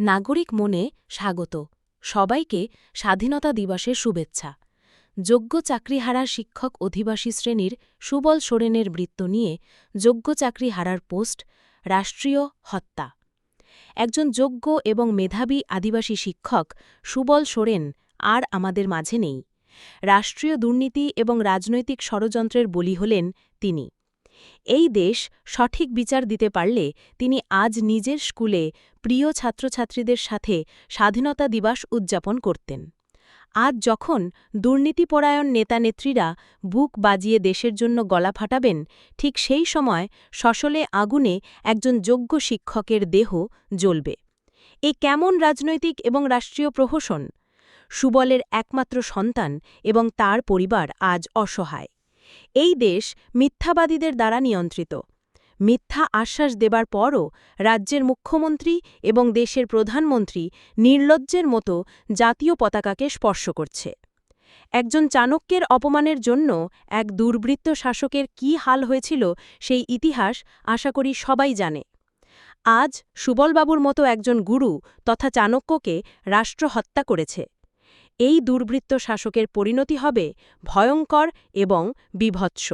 নাগরিক মনে স্বাগত। সবাইকে স্বাধীনতা দিবসের শুভেচ্ছা। যোগ্য চাকরিহারা শিক্ষক অধিবাসী শ্রেণির সুবল সোরেনের বৃত্ত নিয়ে যোগ্য চাকরিহারার পোস্ট, রাষ্ট্রীয় হত্যা। একজন যোগ্য এবং মেধাবী আদিবাসী শিক্ষক সুবল সোরেন আর আমাদের মাঝে নেই। রাষ্ট্রীয় দুর্নীতি এবং রাজনৈতিক ষড়যন্ত্রের বলি হলেন তিনি। এই দেশ সঠিক বিচার দিতে পারলে তিনি আজ নিজের স্কুলে প্রিয় ছাত্রছাত্রীদের সাথে স্বাধীনতা দিবস উদযাপন করতেন। আজ যখন দুর্নীতিপরায়ণ নেতানেত্রীরা বুক বাজিয়ে দেশের জন্য গলা ফাটাবেন, ঠিক সেই সময় সশলে আগুনে একজন যোগ্য শিক্ষকের দেহ জ্বলবে। এ কেমন রাজনৈতিক এবং রাষ্ট্রীয় প্রহসন? সুবলের একমাত্র সন্তান এবং তার পরিবার আজ অসহায়। এই দেশ মিথ্যাবাদীদের দ্বারা নিয়ন্ত্রিত। মিথ্যা আশ্বাস দেবার পরও রাজ্যের মুখ্যমন্ত্রী এবং দেশের প্রধানমন্ত্রী নির্লজ্জের মতো জাতীয় পতাকাকে স্পর্শ করছে। একজন চাণক্যের অপমানের জন্য এক দুর্বৃত্ত শাসকের কি হাল হয়েছিল সেই ইতিহাস আশা করি সবাই জানে। আজ সুবলবাবুর মতো একজন গুরু তথা চাণক্যকে রাষ্ট্র হত্যা করেছে। এই দুর্বৃত্ত শাসকের পরিণতি হবে ভয়ঙ্কর এবং বিভৎস।